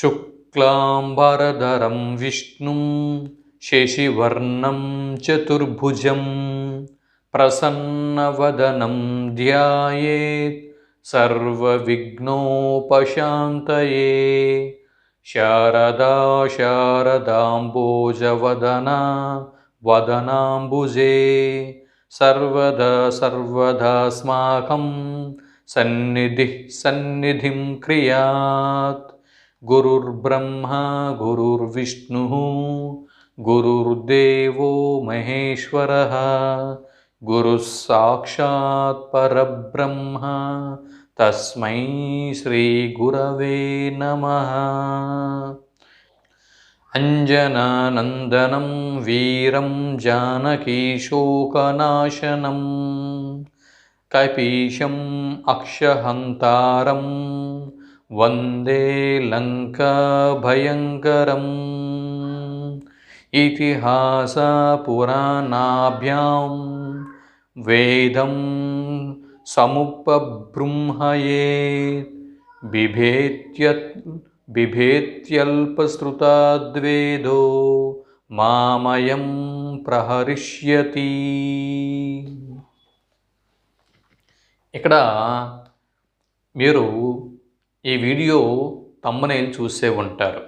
शुक्लाम्बरधरं विष्णुं शशिवर्णं चतुर्भुजं प्रसन्नवदनं ध्यायेत् सर्वविघ्नोपशान्तये शारदा शारदाम्बोजवदना वदनाम्बुजे सर्वदा सर्वदास्माकं सन्निधिः सन्निधिं क्रियात् गुरुर्ब्रह्मा गुरुर्विष्णुः गुरुर्देवो महेश्वरः गुरुः साक्षात् परब्रह्म तस्मै श्रीगुरवे नमः। अञ्जनानन्दनं वीरं जानकीशोकनाशनं कपीशम् अक्षहन्तारं वन्दे लङ्काभयङ्करम् इतिहासपुराणाभ्यां वेदं समुपबृंहयेत् बिभेत्यत् बिभेत्यल्पश्रुताद्वेदो మామయం ప్రహరిష్యతి ఇక్కడ మీరు ఈ వీడియో తమ్మనేలు చూసే ఉంటారు.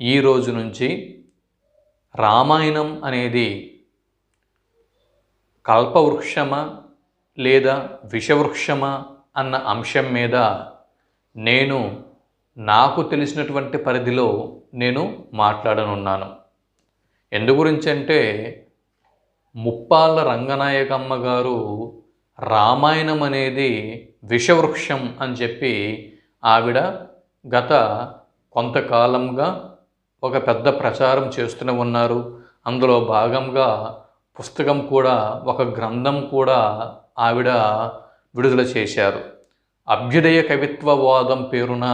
ఈ రోజు నుంచి రామాయణం అనేది కల్పవృక్షమా లేదా విషవృక్షమా అన్న అంశం మీద నేను నాకు తెలిసినటువంటి పరిధిలో నేను మాట్లాడనున్నాను. ఎందు గురించి అంటే ముప్పాళ్ళ రంగనాయకమ్మ గారు రామాయణం అనేది విషవృక్షం అని చెప్పి ఆవిడ గత కొంతకాలంగా ఒక పెద్ద ప్రచారం చేస్తూనే ఉన్నారు. అందులో భాగంగా పుస్తకం కూడా ఒక గ్రంథం కూడా ఆవిడ విడుదల చేశారు. అభ్యుదయ కవిత్వవాదం పేరున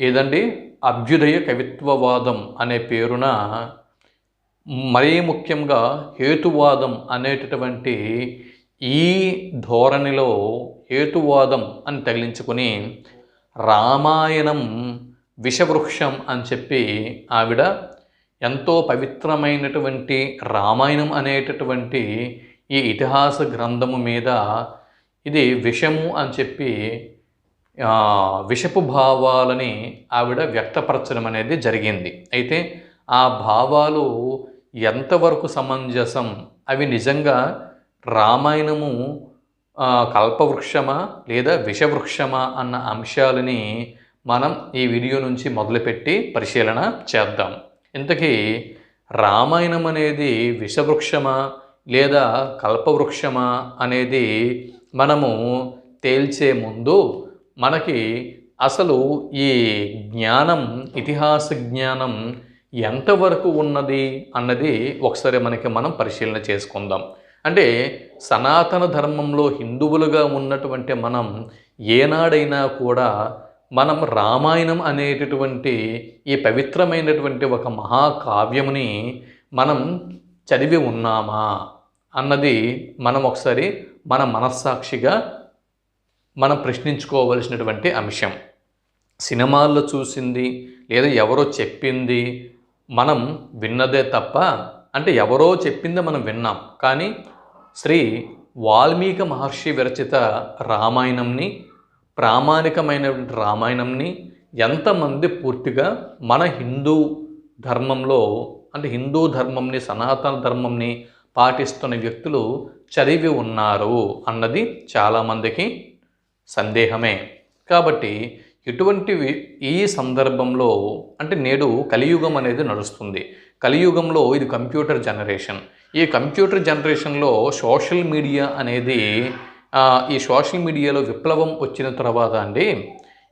ఏదండి? అభ్యుదయ కవిత్వవాదం అనే పేరున మరీ ముఖ్యంగా హేతువాదం అనేటటువంటి ఈ ధోరణిలో హేతువాదం అని తగిలించుకొని రామాయణం విషవృక్షం అని చెప్పి ఆవిడ ఎంతో పవిత్రమైనటువంటి రామాయణం అనేటటువంటి ఈ ఇతిహాస గ్రంథము మీద ఇది విషము అని చెప్పి విషపు భావాలని ఆవిడ వ్యక్తపరచడం అనేది జరిగింది. అయితే ఆ భావాలు ఎంతవరకు సమంజసం? అవి నిజంగా రామాయణము కల్పవృక్షమా లేదా విషవృక్షమా అన్న అంశాలని మనం ఈ వీడియో నుంచి మొదలుపెట్టి పరిశీలన చేద్దాం. ఇంతకీ రామాయణం అనేది విషవృక్షమా లేదా కల్పవృక్షమా అనేది మనము తేల్చే ముందు మనకి అసలు ఈ జ్ఞానం ఇతిహాస జ్ఞానం ఎంతవరకు ఉన్నది అన్నది ఒకసారి మనకి మనం పరిశీలన చేసుకుందాం. అంటే సనాతన ధర్మంలో హిందువులుగా ఉన్నటువంటి మనం ఏనాడైనా కూడా మనం రామాయణం అనేటటువంటి ఈ పవిత్రమైనటువంటి ఒక మహాకావ్యముని మనం చదివి ఉన్నామా అన్నది మనం ఒకసారి మన మనస్సాక్షిగా మనం ప్రశ్నించుకోవలసినటువంటి అంశం. సినిమాల్లో చూసింది లేదా ఎవరో చెప్పింది మనం విన్నదే తప్ప అంటే ఎవరో చెప్పిందే మనం విన్నాం. కానీ శ్రీ వాల్మీకి మహర్షి విరచిత రామాయణంని ప్రామాణికమైనటువంటి రామాయణంని ఎంతమంది పూర్తిగా మన హిందూ ధర్మంలో అంటే హిందూ ధర్మంని సనాతన ధర్మంని పాటిస్తున్న వ్యక్తులు చదివి ఉన్నారు అన్నది చాలామందికి సందేహమే. కాబట్టి ఇటువంటివి ఈ సందర్భంలో అంటే నేడు కలియుగం అనేది నడుస్తుంది. కలియుగంలో ఇది కంప్యూటర్ జనరేషన్. ఈ కంప్యూటర్ జనరేషన్లో సోషల్ మీడియా అనేది ఈ సోషల్ మీడియాలో విప్లవం వచ్చిన తర్వాత అండి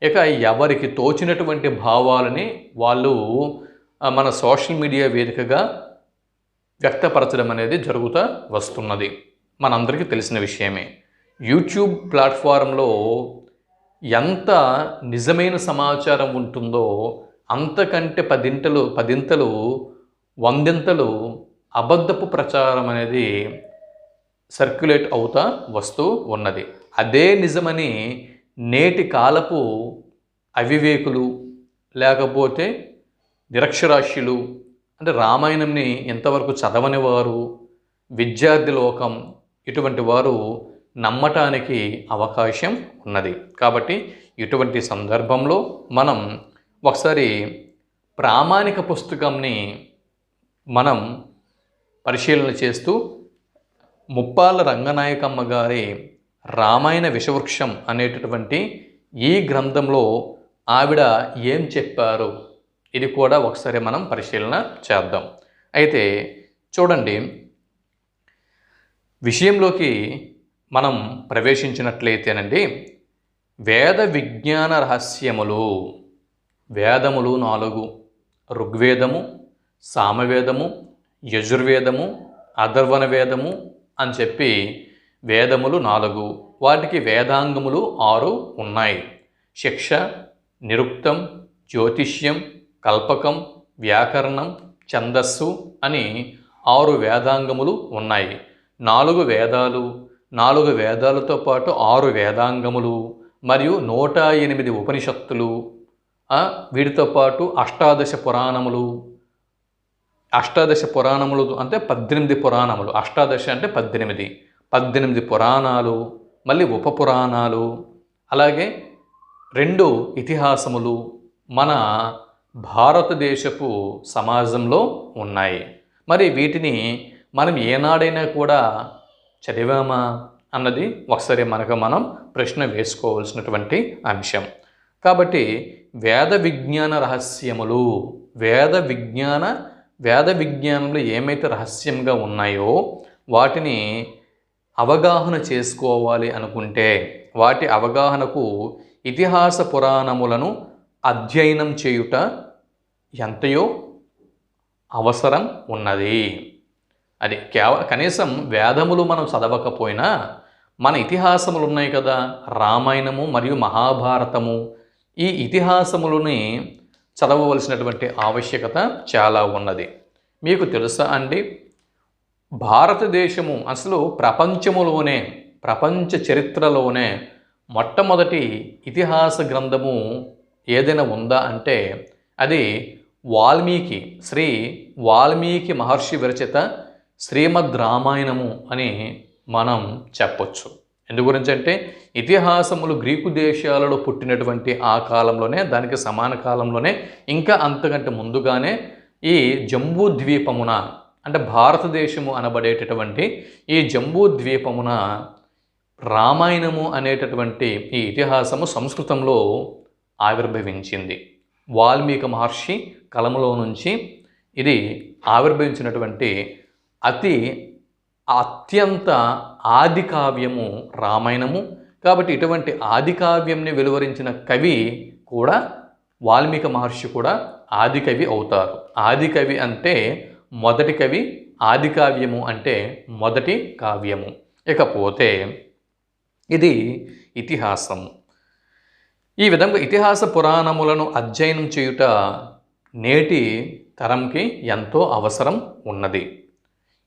ఇక ఎవరికి తోచినటువంటి భావాలని వాళ్ళు మన సోషల్ మీడియా వేదికగా వ్యక్తపరచడం అనేది జరుగుతూ వస్తున్నది. మనందరికీ తెలిసిన విషయమే. యూట్యూబ్ ప్లాట్ఫారంలో ఎంత నిజమైన సమాచారం ఉంటుందో అంతకంటే పదింతలు పదింతలు వందింతలు అబద్ధపు ప్రచారం అనేది సర్క్యులేట్ అవుతా వస్తూ ఉన్నది. అదే నిజమని నేటి కాలపు అవివేకులు లేకపోతే నిరక్షరాస్యులు అంటే రామాయణంని ఎంతవరకు చదవని వారు విద్యార్థి లోకం ఇటువంటి వారు నమ్మటానికి అవకాశం ఉన్నది. కాబట్టి ఇటువంటి సందర్భంలో మనం ఒకసారి ప్రామాణిక పుస్తకంని మనం పరిశీలన చేస్తూ ముప్పాల రంగనాయకమ్మ గారి రామాయణ విషవృక్షం అనేటటువంటి ఈ గ్రంథంలో ఆవిడ ఏం చెప్పారు? ఇది కూడా ఒకసారి మనం పరిశీలన చేద్దాం. అయితే చూడండి విషయంలోకి మనం ప్రవేశించినట్లయితేనండి వేద విజ్ఞాన రహస్యములు వేదములు నాలుగు ఋగ్వేదము సామవేదము యజుర్వేదము అధర్వణ వేదము అని చెప్పి వేదములు నాలుగు. వాటికి వేదాంగములు ఆరు ఉన్నాయి. శిక్ష నిరుక్తం జ్యోతిష్యం కల్పకం వ్యాకరణం ఛందస్సు అని ఆరు వేదాంగములు ఉన్నాయి. నాలుగు వేదాలు నాలుగు వేదాలతో పాటు ఆరు వేదాంగములు మరియు నూట ఎనిమిది ఉపనిషత్తులు వీటితో పాటు అష్టాదశ పురాణములు అష్టాదశ పురాణములు అంటే పద్దెనిమిది పురాణములు. అష్టాదశ అంటే పద్దెనిమిది. పద్దెనిమిది పురాణాలు మళ్ళీ ఉప పురాణాలు అలాగే రెండు ఇతిహాసములు మన భారతదేశపు సమాజంలో ఉన్నాయి. మరి వీటిని మనం ఏనాడైనా కూడా చదివామా అన్నది ఒకసారి మనకు మనం ప్రశ్న వేసుకోవాల్సినటువంటి అంశం. కాబట్టి వేద విజ్ఞాన రహస్యములు వేద విజ్ఞాన వేద విజ్ఞానంలో ఏమైతే రహస్యంగా ఉన్నాయో వాటిని అవగాహన చేసుకోవాలి అనుకుంటే వాటి అవగాహనకు ఇతిహాస పురాణములను అధ్యయనం చేయుట ఎంతయో అవసరం ఉన్నది. అది కేవ కనీసం వేదములు మనం చదవకపోయినా మన ఇతిహాసములు ఉన్నాయి కదా. రామాయణము మరియు మహాభారతము. ఈ ఇతిహాసములని చదవవలసినటువంటి ఆవశ్యకత చాలా ఉన్నది. మీకు తెలుసా అండి? భారతదేశము అసలు ప్రపంచములోనే ప్రపంచ చరిత్రలోనే మొట్టమొదటి ఇతిహాస గ్రంథము ఏదైనా ఉందా అంటే అది వాల్మీకి శ్రీ వాల్మీకి మహర్షి విరచిత శ్రీమద్ రామాయణము అని మనం చెప్పొచ్చు. ఎందు గురించి అంటే ఇతిహాసములు గ్రీకు దేశాలలో పుట్టినటువంటి ఆ కాలంలోనే దానికి సమాన కాలంలోనే ఇంకా అంతకంటే ముందుగానే ఈ జంబూ ద్వీపమున అంటే భారతదేశము అనబడేటటువంటి ఈ జంబూ ద్వీపమున రామాయణము అనేటటువంటి ఈ ఇతిహాసము సంస్కృతంలో ఆవిర్భవించింది. వాల్మీకి మహర్షి కలములో నుంచి ఇది ఆవిర్భవించినటువంటి అతి అత్యంత ఆది కావ్యము రామాయణము. కాబట్టి ఇటువంటి ఆది కావ్యంని వెలువరించిన కవి కూడా వాల్మీకి మహర్షి కూడా ఆది కవి అవుతారు. ఆది కవి అంటే మొదటి కవి ఆది కావ్యము అంటే మొదటి కావ్యము. ఇకపోతే ఇది ఇతిహాసము ఈ విధంగా ఇతిహాస పురాణములను అధ్యయనం చేయుట నేటి తరంకి ఎంతో అవసరం ఉన్నది.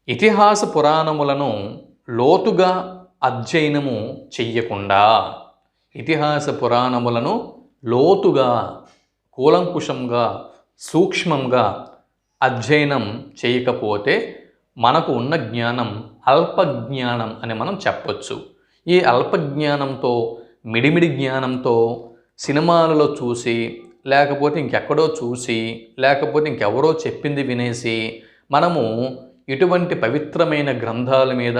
ఇతిహాస పురాణములను లోతుగా అధ్యయనము చెయ్యకుండా ఇతిహాస పురాణములను లోతుగా కూలంకుషంగా సూక్ష్మంగా అధ్యయనం చేయకపోతే మనకు ఉన్న జ్ఞానం అల్పజ్ఞానం అని మనం చెప్పొచ్చు. ఈ అల్పజ్ఞానంతో మిడిమిడి జ్ఞానంతో సినిమాలలో చూసి లేకపోతే ఇంకెక్కడో చూసి లేకపోతే ఇంకెవరో చెప్పింది వినేసి మనము ఇటువంటి పవిత్రమైన గ్రంథాల మీద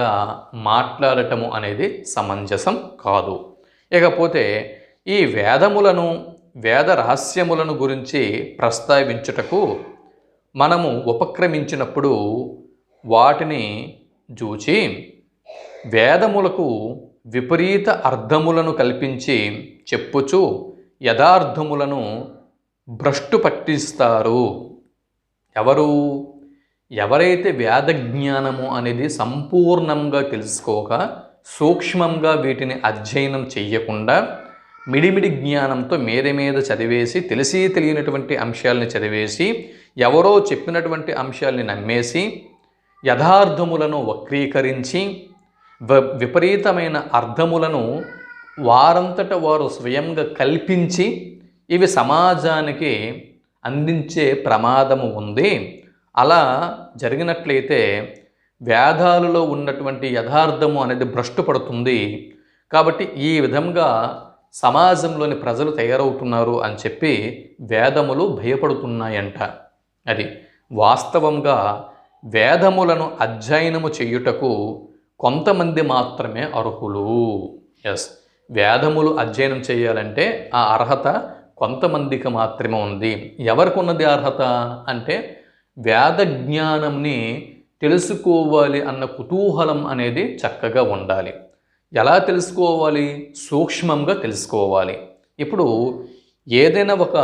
మాట్లాడటము అనేది సమంజసం కాదు. ఇకపోతే ఈ వేదములను వేద రహస్యములను గురించి ప్రస్తావించుటకు మనము ఉపక్రమించినప్పుడు వాటిని చూచి వేదములకు విపరీత అర్థములను కల్పించి చెప్పుచు యథార్థములను భ్రష్టు పట్టిస్తారు. ఎవరు? ఎవరైతే వేద జ్ఞానము అనేది సంపూర్ణంగా తెలుసుకోక సూక్ష్మంగా వీటిని అధ్యయనం చెయ్యకుండా మిడిమిడి జ్ఞానంతో మీద మీద చదివేసి తెలిసి తెలియనటువంటి అంశాలని చదివేసి ఎవరో చెప్పినటువంటి అంశాలని నమ్మేసి యథార్థములను వక్రీకరించి వ- విపరీతమైన అర్థములను వారంతట వారు స్వయంగా కల్పించి ఇవి సమాజానికి అందించే ప్రమాదము ఉంది. అలా జరిగినట్లయితే వేదాలలో ఉన్నటువంటి యథార్థము అనేది భ్రష్టు పడుతుంది కాబట్టి ఈ విధంగా సమాజంలోని ప్రజలు తయారవుతున్నారు అని చెప్పి వేదములు భయపడుతున్నాయంట. అది వాస్తవంగా వేదములను అధ్యయనము చేయుటకు కొంతమంది మాత్రమే అర్హులు. ఎస్ వేదములు అధ్యయనం చేయాలంటే ఆ అర్హత కొంతమందికి మాత్రమే ఉంది. ఎవరికి ఉన్నది అర్హత? అంటే వేద జ్ఞానంని తెలుసుకోవాలి అన్న కుతూహలం అనేది చక్కగా ఉండాలి. ఎలా తెలుసుకోవాలి? సూక్ష్మంగా తెలుసుకోవాలి. ఇప్పుడు ఏదైనా ఒక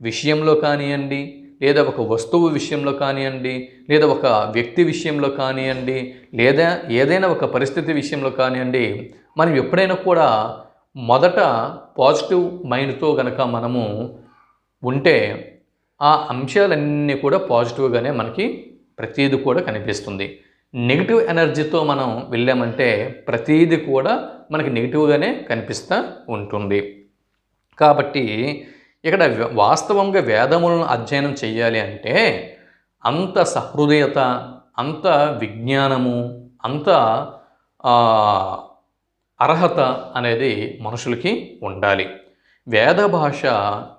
విషయంలో కానివ్వండి లేదా ఒక వస్తువు విషయంలో కానివ్వండి లేదా ఒక వ్యక్తి విషయంలో కానివ్వండి లేదా ఏదైనా ఒక పరిస్థితి విషయంలో కానివ్వండి మనం ఎప్పుడైనా కూడా మొదట పాజిటివ్ మైండ్తో గనక మనము ఉంటే ఆ అంశాలన్నీ కూడా పాజిటివ్గానే మనకి ప్రతీది కూడా కనిపిస్తుంది. నెగిటివ్ ఎనర్జీతో మనం వెళ్ళామంటే ప్రతీది కూడా మనకి నెగిటివ్గానే కనిపిస్తూ ఉంటుంది. కాబట్టి ఇక్కడ వాస్తవంగా వేదములను అధ్యయనం చేయాలి అంటే అంత సహృదయత అంత విజ్ఞానము అంత అర్హత అనేది మనుషులకి ఉండాలి. వేద భాష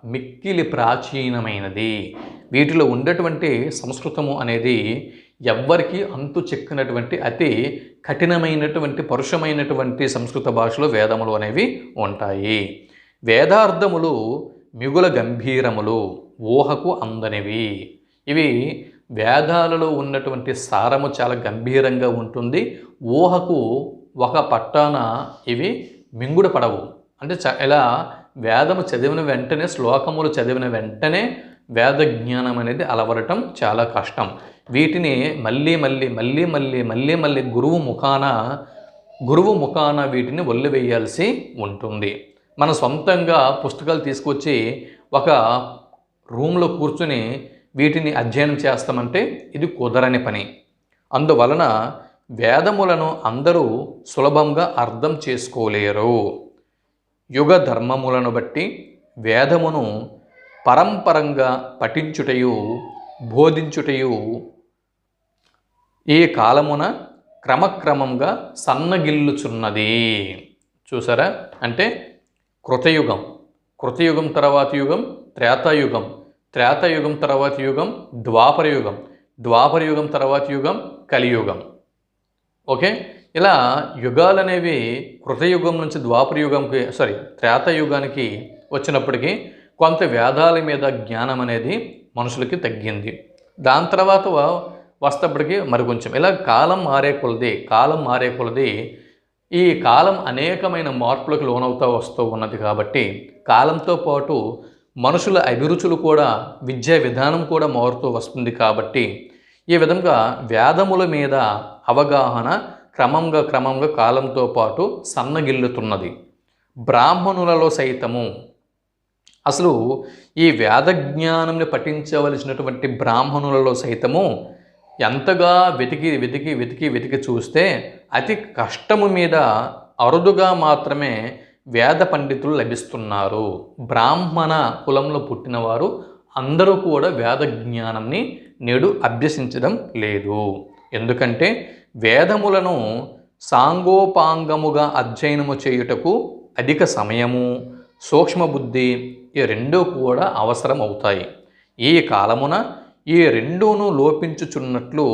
మిక్కిలి ప్రాచీనమైనది. వీటిలో ఉండేటువంటి సంస్కృతము అనేది ఎవ్వరికి అంతు చెక్కినటువంటి అతి కఠినమైనటువంటి పరుషమైనటువంటి సంస్కృత భాషలో వేదములు అనేవి ఉంటాయి. వేదార్థములు మిగుల గంభీరములు ఊహకు అందనివి. ఇవి వేదాలలో ఉన్నటువంటి సారము చాలా గంభీరంగా ఉంటుంది. ఊహకు ఒక పట్టాన ఇవి మింగుడు పడవు. అంటే చ ఇలా వేదము చదివిన వెంటనే శ్లోకములు చదివిన వెంటనే వేద జ్ఞానం అనేది అలవరటం చాలా కష్టం. వీటిని మళ్ళీ మళ్ళీ మళ్ళీ మళ్ళీ మళ్ళీ మళ్ళీ గురువు ముఖాన గురువు ముఖాన వీటిని వల్లివేయాల్సి ఉంటుంది. మన సొంతంగా పుస్తకాలు తీసుకొచ్చి ఒక రూమ్లో కూర్చుని వీటిని అధ్యయనం చేస్తామంటే ఇది కుదరని పని. అందువలన వేదములను అందరూ సులభంగా అర్థం చేసుకోలేరు. యుగ ధర్మములను బట్టి వేదమును పరంపరంగా పఠించుటయు బోధించుటయు ఈ కాలమున క్రమక్రమంగా సన్నగిల్లుచున్నది. చూసారా? అంటే కృతయుగం. కృతయుగం తర్వాత యుగం త్రేతాయుగం. త్రేతాయుగం తర్వాత యుగం ద్వాపరయుగం. యుగం ద్వాపర యుగం తర్వాత యుగం కలియుగం. ఓకే? ఇలా యుగాలు అనేవి కృతయుగం నుంచి ద్వాపర యుగంకి సారీ త్రేతయుగానికి వచ్చినప్పటికీ కొంత వేదాల మీద జ్ఞానం అనేది మనుషులకి తగ్గింది. దాని తర్వాత వస్తప్పటికీ మరికొంచెం మరి కొంచెం. ఇలా కాలం మారే కొలది కాలం మారే కొలది ఈ కాలం అనేకమైన మార్పులకు లోనవుతూ వస్తూ ఉన్నది కాబట్టి కాలంతో పాటు మనుషుల అభిరుచులు కూడా విద్యా విధానం కూడా మారుతూ వస్తుంది కాబట్టి ఈ విధంగా వేదముల మీద అవగాహన క్రమంగా క్రమంగా కాలంతో పాటు సన్నగిల్లుతున్నది. బ్రాహ్మణులలో సైతము. అసలు ఈ వేద జ్ఞానంని పఠించవలసినటువంటి బ్రాహ్మణులలో సైతము ఎంతగా వెతికి వెతికి వెతికి వెతికి చూస్తే అతి కష్టము మీద అరుదుగా మాత్రమే వేద పండితులు లభిస్తున్నారు. బ్రాహ్మణ కులంలో పుట్టినవారు అందరూ కూడా వేద జ్ఞానంని నేడు అభ్యసించడం లేదు. ఎందుకంటే వేదములను సాంగోపాంగముగా అధ్యయనము చేయుటకు అధిక సమయము సూక్ష్మబుద్ధి ఈ రెండూ కూడా అవసరం అవుతాయి ఈ కాలమున ఈ రెండూను లోపించుచున్నట్లు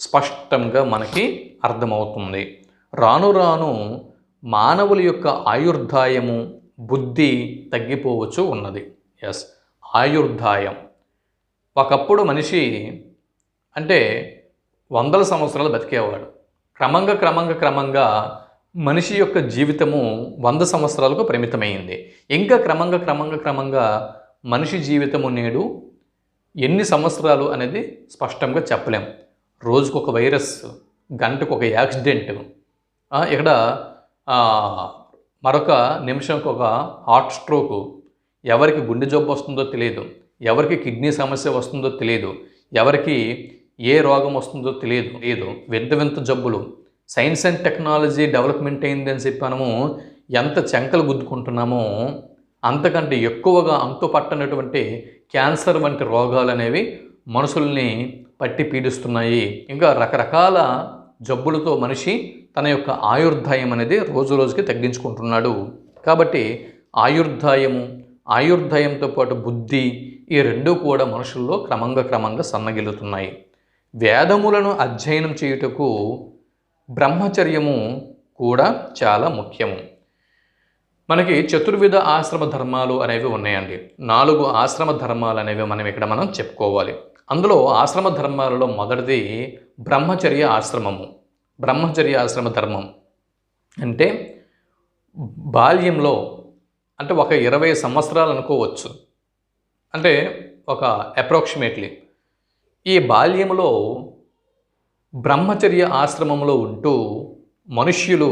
స్పష్టంగా మనకి అర్థమవుతుంది. రాను రాను మానవుల యొక్క ఆయుర్దాయము బుద్ధి తగ్గిపోవచ్చు ఉన్నది. ఎస్ ఆయుర్దాయం ఒకప్పుడు మనిషి అంటే వందల సంవత్సరాలు బతికేవాడు. క్రమంగా క్రమంగా క్రమంగా మనిషి యొక్క జీవితము వంద సంవత్సరాలకు పరిమితమైంది. ఇంకా క్రమంగా క్రమంగా క్రమంగా మనిషి జీవితము నేడు ఎన్ని సంవత్సరాలు అనేది స్పష్టంగా చెప్పలేం. రోజుకు ఒక వైరస్ గంటకు ఒక యాక్సిడెంట్ ఇక్కడ మరొక నిమిషంకి ఒక హార్ట్ స్ట్రోకు ఎవరికి గుండె జబ్బు వస్తుందో తెలియదు. ఎవరికి కిడ్నీ సమస్య వస్తుందో తెలియదు. ఎవరికి ఏ రోగం వస్తుందో తెలియదు. లేదు. వింత వింత జబ్బులు. సైన్స్ అండ్ టెక్నాలజీ డెవలప్మెంట్ అయింది అని చెప్పి మనము ఎంత చెంకలు గుద్దుకుంటున్నామో అంతకంటే ఎక్కువగా అంతుపట్టనటువంటి క్యాన్సర్ వంటి రోగాలు అనేవి మనుషుల్ని పట్టి పీడిస్తున్నాయి. ఇంకా రకరకాల జబ్బులతో మనిషి తన యొక్క ఆయుర్దాయం అనేది రోజు రోజుకి తగ్గించుకుంటున్నాడు. కాబట్టి ఆయుర్దాయము ఆయుర్దాయంతో పాటు బుద్ధి ఈ రెండూ కూడా మనుషుల్లో క్రమంగా క్రమంగా సన్నగిల్లుతున్నాయి. వేదములను అధ్యయనం చేయుటకు బ్రహ్మచర్యము కూడా చాలా ముఖ్యము. మనకి చతుర్విధ ఆశ్రమ ధర్మాలు అనేవి ఉన్నాయండి. నాలుగు ఆశ్రమ ధర్మాలు అనేవి మనం ఇక్కడ మనం చెప్పుకోవాలి. అందులో ఆశ్రమ ధర్మాలలో మొదటిది బ్రహ్మచర్య ఆశ్రమము. బ్రహ్మచర్య ఆశ్రమ ధర్మం అంటే బాల్యంలో అంటే ఒక ఇరవై సంవత్సరాలు అనుకోవచ్చు. అంటే ఒక అప్రాక్సిమేట్లీ ఈ బాల్యంలో బ్రహ్మచర్య ఆశ్రమంలో ఉంటూ మనుష్యులు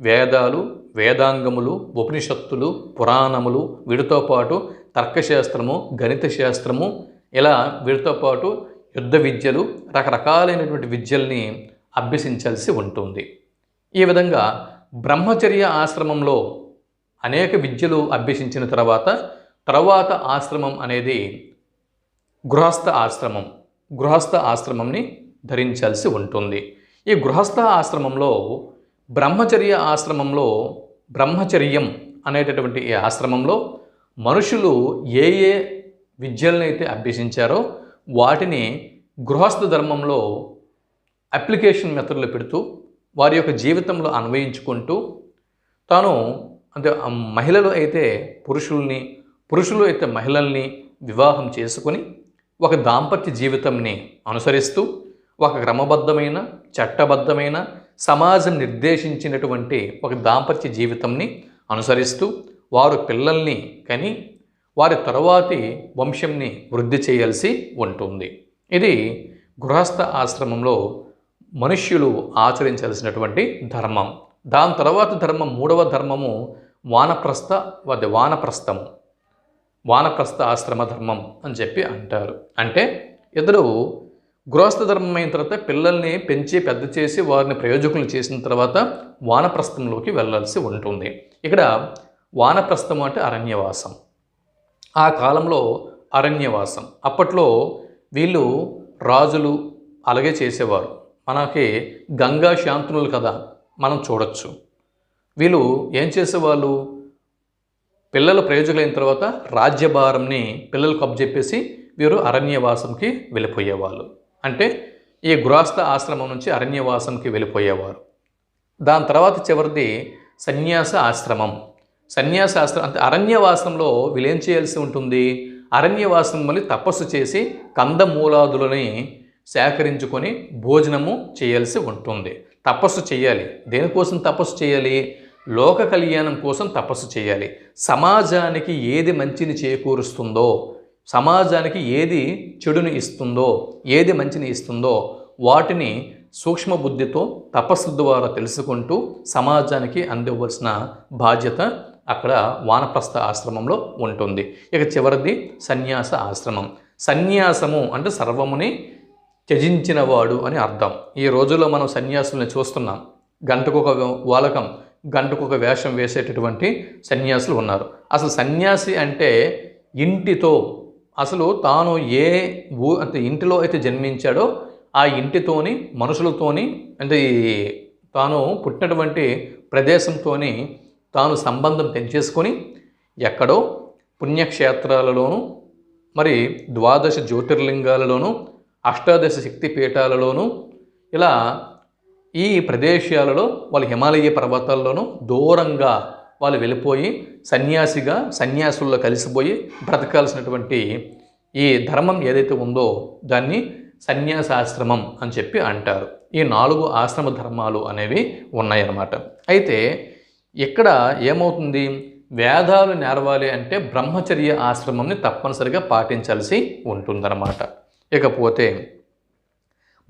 వేదాలు వేదాంగములు ఉపనిషత్తులు పురాణములు వీటితో పాటు తర్కశాస్త్రము గణిత శాస్త్రము ఇలా వీటితో పాటు యుద్ధ విద్యలు రకరకాలైనటువంటి విద్యల్ని అభ్యసించాల్సి ఉంటుంది. ఈ విధంగా బ్రహ్మచర్య ఆశ్రమంలో అనేక విద్యలు అభ్యసించిన తర్వాత తర్వాత ఆశ్రమం అనేది గృహస్థ ఆశ్రమం. గృహస్థ ఆశ్రమంని ధరించాల్సి ఉంటుంది. ఈ గృహస్థ ఆశ్రమంలో బ్రహ్మచర్య ఆశ్రమంలో బ్రహ్మచర్యం అనేటటువంటి ఈ ఆశ్రమంలో మనుషులు ఏ ఏ విద్యలనైతే అయితే అభ్యసించారో వాటిని గృహస్థ ధర్మంలో అప్లికేషన్ మెథడ్లో పెడుతూ వారి యొక్క జీవితంలో అన్వయించుకుంటూ తాను అంటే మహిళలు అయితే పురుషుల్ని పురుషులు అయితే మహిళల్ని వివాహం చేసుకొని ఒక దాంపత్య జీవితంని అనుసరిస్తూ ఒక క్రమబద్ధమైన చట్టబద్ధమైన సమాజం నిర్దేశించినటువంటి ఒక దాంపత్య జీవితంని అనుసరిస్తూ వారు పిల్లల్ని కని వారి తరువాతి వంశంని వృద్ధి చేయాల్సి ఉంటుంది. ఇది గృహస్థ ఆశ్రమంలో మనుష్యులు ఆచరించాల్సినటువంటి ధర్మం. దాని తర్వాత ధర్మం మూడవ ధర్మము వానప్రస్థ వానప్రస్థము. వానప్రస్థ ఆశ్రమ ధర్మం అని చెప్పి అంటారు. అంటే ఇద్దరు గృహస్థ ధర్మం అయిన తర్వాత పిల్లల్ని పెంచి పెద్ద చేసి వారిని ప్రయోజకులు చేసిన తర్వాత వానప్రస్థంలోకి వెళ్ళాల్సి ఉంటుంది. ఇక్కడ వానప్రస్థం అంటే అరణ్యవాసం. ఆ కాలంలో అరణ్యవాసం. అప్పట్లో వీళ్ళు రాజులు అలాగే చేసేవారు. మనకి గంగా శాంతునులు కదా మనం చూడొచ్చు. వీళ్ళు ఏం చేసేవాళ్ళు? పిల్లలు ప్రయోజకులైన తర్వాత రాజ్యభారంని పిల్లలకు అప్పచెప్పేసి వీరు అరణ్యవాసంకి వెళ్ళిపోయేవాళ్ళు. అంటే ఈ గృహస్థ ఆశ్రమం నుంచి అరణ్యవాసంకి వెళ్ళిపోయేవారు. దాని తర్వాత చివరిది సన్యాస ఆశ్రమం. సన్యాస ఆశ్రమం అంటే అరణ్యవాసంలో వీళ్ళు ఏం చేయాల్సి ఉంటుంది? అరణ్యవాసం మళ్ళీ తపస్సు చేసి కందమూలాదులని సేకరించుకొని భోజనము చేయాల్సి ఉంటుంది. తపస్సు చేయాలి. దేనికోసం తపస్సు చేయాలి? లోక కళ్యాణం కోసం తపస్సు చేయాలి. సమాజానికి ఏది మంచిని చేకూరుస్తుందో సమాజానికి ఏది చెడుని ఇస్తుందో ఏది మంచిని ఇస్తుందో వాటిని సూక్ష్మ బుద్ధితో తపస్సు ద్వారా తెలుసుకుంటూ సమాజానికి అందివ్వాల్సిన బాధ్యత అక్కడ వానప్రస్థ ఆశ్రమంలో ఉంటుంది. ఇక చివరిది సన్యాస ఆశ్రమం. సన్యాసము అంటే సర్వముని త్యజించినవాడు అని అర్థం. ఈ రోజుల్లో మనం సన్యాసుల్ని చూస్తున్నాం. గంటకు ఒక వాలకం గంటకొక వేషం వేసేటటువంటి సన్యాసులు ఉన్నారు. అసలు సన్యాసి అంటే ఇంటితో అసలు తాను ఏ ఊ అంటే ఇంటిలో అయితే జన్మించాడో ఆ ఇంటితోని మనుషులతోని అంటే తాను పుట్టినటువంటి ప్రదేశంతోని తాను సంబంధం పెంచేసుకొని ఎక్కడో పుణ్యక్షేత్రాలలోనూ మరి ద్వాదశ జ్యోతిర్లింగాలలోనూ అష్టాదశ శక్తి పీఠాలలోనూ ఇలా ఈ ప్రదేశాలలో వాళ్ళు హిమాలయ పర్వతాల్లోనూ దూరంగా వాళ్ళు వెళ్ళిపోయి సన్యాసిగా సన్యాసుల్లో కలిసిపోయి బ్రతకాల్సినటువంటి ఈ ధర్మం ఏదైతే ఉందో దాన్ని సన్యాసాశ్రమం అని చెప్పి అంటారు. ఈ నాలుగు ఆశ్రమ ధర్మాలు అనేవి ఉన్నాయన్నమాట. అయితే ఇక్కడ ఏమవుతుంది? వేదాలు నేర్వాలి అంటే బ్రహ్మచర్య ఆశ్రమంని తప్పనిసరిగా పాటించాల్సి ఉంటుందన్నమాట. ఇకపోతే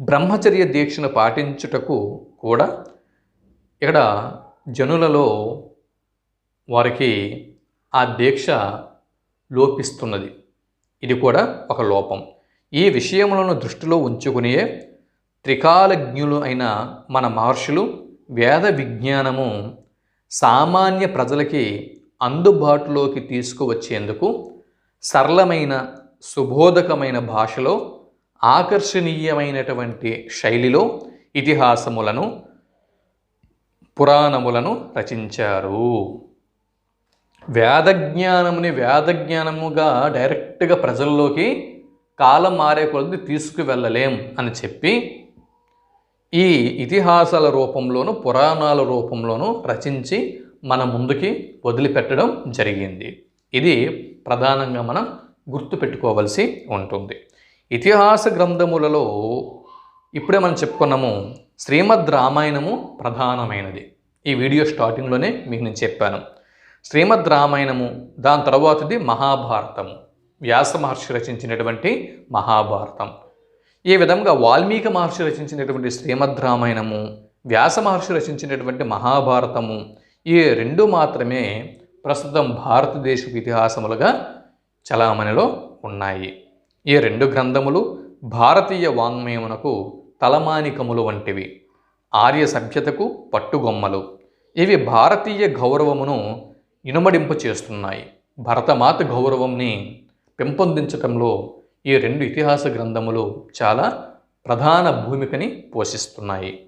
బ్రహ్మచర్య దీక్షను పాటించుటకు కూడా ఇక్కడ జనులలో వారికి ఆ దీక్ష లోపిస్తున్నది. ఇది కూడా ఒక లోపం. ఈ విషయములను దృష్టిలో ఉంచుకునియే త్రికాలజ్ఞులు అయిన మన మహర్షులు వేద విజ్ఞానము సామాన్య ప్రజలకి అందుబాటులోకి తీసుకువచ్చేందుకు సరళమైన సుబోధకమైన భాషలో ఆకర్షణీయమైనటువంటి శైలిలో ఇతిహాసములను పురాణములను రచించారు. వేదజ్ఞానముని వేదజ్ఞానముగా డైరెక్ట్గా ప్రజల్లోకి కాలం మారే కొలది తీసుకువెళ్ళలేం అని చెప్పి ఈ ఇతిహాసాల రూపంలోను పురాణాల రూపంలోను రచించి మన ముందుకి వదిలిపెట్టడం జరిగింది. ఇది ప్రధానంగా మనం గుర్తుపెట్టుకోవలసి ఉంటుంది. ఇతిహాస గ్రంథములలో ఇప్పుడే మనం చెప్పుకున్నాము శ్రీమద్ రామాయణము ప్రధానమైనది. ఈ వీడియో స్టార్టింగ్లోనే మీకు నేను చెప్పాను. శ్రీమద్ రామాయణము దాని తర్వాతది మహాభారతము. వ్యాస మహర్షి రచించినటువంటి మహాభారతం. ఈ విధంగా వాల్మీకి మహర్షి రచించినటువంటి శ్రీమద్ రామాయణము వ్యాస మహర్షి రచించినటువంటి మహాభారతము ఈ రెండు మాత్రమే ప్రస్తుతం భారతదేశపు ఇతిహాసములుగా చలామణిలో ఉన్నాయి. ఈ రెండు గ్రంథములు భారతీయ వాంగ్మయమునకు తలమానికములు వంటివి. ఆర్య సభ్యతకు పట్టుగొమ్మలు. ఇవి భారతీయ గౌరవమును ఇనుమడింపు చేస్తున్నాయి. భరతమాత గౌరవంని పెంపొందించటంలో ఈ రెండు ఇతిహాస గ్రంథములు చాలా ప్రధాన భూమికని పోషిస్తున్నాయి.